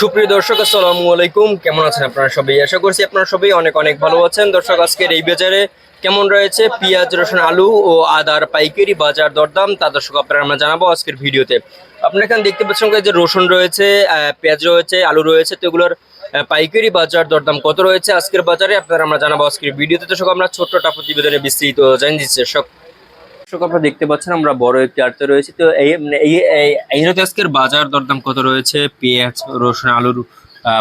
সুপ্রিয় দর্শক, আসসালামু আলাইকুম। কেমন আছেন আপনারা সবাই? আশা করছি আপনারা সবাই অনেক অনেক ভালো আছেন। দর্শক, আজকের এই বাজারে কেমন রয়েছে? পেঁয়াজ, রসুন, আলু ও আদার পাইকারি বাজার দরদাম। তা দর্শক, আপনারা আমরা জানাব আজকের ভিডিওতে। আপনারা এখানে দেখতে পাচ্ছেন যে রসুন রয়েছে পেঁয়াজ রয়েছে, আলু রয়েছে, তো এগুলোর পাইকারি বাজার দরদাম কত রয়েছে আজকের বাজারে? আপনারা আমরা জানাব আজকের ভিডিওতে। দর্শক, আমরা ছোট্ট একটা প্রতিবেদনে বিস্তৃত জানিয়ে দিচ্ছি। দর্শক আপনারা দেখতে পাচ্ছেন, আমরা বড় একটি আড়তে রয়েছে। তো এই মানে আজকের বাজার দরদাম কত রয়েছে? পেঁয়াজ, রসুন, আলুর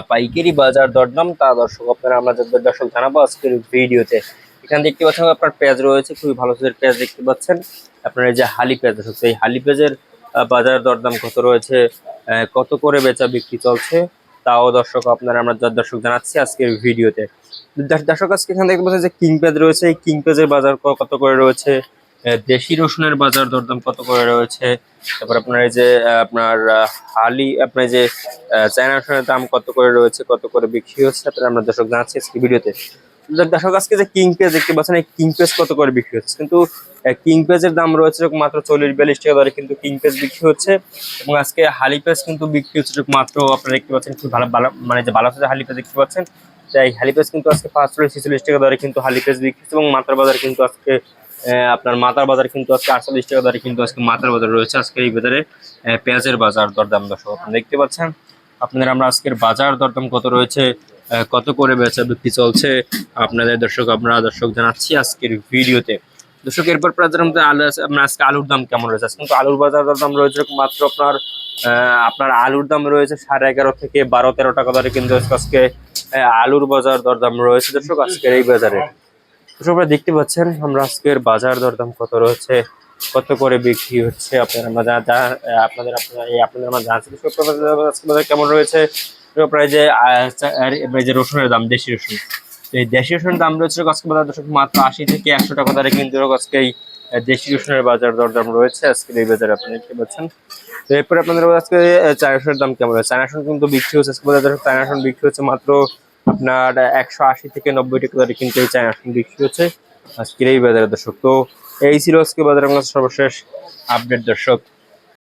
পাইকারি বাজার দরদাম, তা দর্শক আপনারা আমরা দর্শক জানাব আজকের ভিডিওতে। এখানে দেখতে পাচ্ছেন আপনার পেঁয়াজ রয়েছে, খুবই ভালো সাইজের পেঁয়াজ দেখতে পাচ্ছেন। আপনার যে হালি পেঁয়াজ দর্শক, এই হালি পেঁয়াজের বাজার দরদাম কত রয়েছে? কত করে বেচা বিক্রি চলছে? তাও দর্শক আপনারা আমরা দর্শক জানাচ্ছি আজকের ভিডিওতে। দর্শ- দর্শক আজকে এখানে দেখতে পাচ্ছেন যে কিং পেঁয়াজ রয়েছে, এই কিং পেঁয়াজের বাজার কত করে রয়েছে? দেশি রসুনের বাজার দরদাম কত করে রয়েছে? তারপর আপনার এই যে আপনার হালি, আপনার যে চায়না রসুনের দাম কত করে রয়েছে, কত করে বিক্রি হচ্ছে আপনারা আমরা দর্শক জানাচ্ছি আজকে ভিডিওতে। দর্শক আজকে যে কিং পেজ দেখতে পাচ্ছেন, এই কিং পেজ কত করে বিক্রি হচ্ছে? কিন্তু কিং পেজের দাম রয়েছে মাত্র চল্লিশ, বিয়াল্লিশ টাকা দরে কিন্তু কিং পেজ বিক্রি হচ্ছে, এবং আজকে হালি পেজ কিন্তু বিক্রি হচ্ছে মাত্র আপনারা দেখতে পাচ্ছেন খুব ভালো ভালো মানে যে ভালো হালি পেজ দেখতে পাচ্ছেন, তাই হালি পেজ কিন্তু আজকে পাঁচচল্লিশ, ছেচল্লিশ টাকা দরে কিন্তু হালি পেজ বিক্রি হচ্ছে, এবং মাতার বাজার কিন্তু আজকে আপনার মাতার বাজার কিন্তু আজকে আটচল্লিশ টাকা দরে কিন্তু আজকে মাতার বাজার রয়েছে। আজকে এই বাজারে পেঁয়াজের বাজার দরদাম দর্শক আপনারা দেখতে পাচ্ছেন? আপনাদের আমরা আজকের বাজার দরদাম কত রয়েছে কত করে বেচা বিক্রি চলছে, আপনাদের দর্শক, আমরা দর্শক জানাচ্ছি আজকের ভিডিওতে। দর্শক, এরপর মধ্যে আলু আজকে আলুর দাম কেমন রয়েছে? আজকে কিন্তু আলুর বাজার দাম রয়েছে মাত্র আপনার আপনার আলুর দাম রয়েছে সাড়ে এগারো থেকে বারো, তেরো টাকা দরে কিন্তু আজকে আলুর বাজার দরদাম রয়েছে। দর্শক, আজকের এই বাজারে আপনারা দেখতে পাচ্ছেন, আমরা আজকের বাজার দরদাম কত রয়েছে, কত করে বিক্রি হচ্ছে, আপনারা আমরা যা আপনাদের আপনারা এই আপনাদের আমরা জানছি আজকে বাজার কেমন রয়েছে প্রায় যে যে রসুনের দাম, দেশি রসুন। এই দেশি রসুনের দাম রয়েছে আজকে বাজার দর্শক মাত্র আশি থেকে একশো টাকা দরে কিন্তু আজকে এই দেশি রসুনের বাজার দরদাম রয়েছে আজকে এই বাজারে আপনারা দেখতে পাচ্ছেন। তো এরপরে আপনাদের আজকে চায়না রসুনের দাম কেমন রয়েছে? কিন্তু বিক্রি হচ্ছে আজকে বাজারে দর্শক চায়না রসুন বিক্রি হচ্ছে মাত্র আপনার একশো আশি থেকে নব্বই টাকা দরে কিন্তু এই চায়না বিক্রি হচ্ছে। আজকের এই বাজারে দর্শক, তো এই ছিল আজকে বাজারের সর্বশেষ আপডেট দর্শক।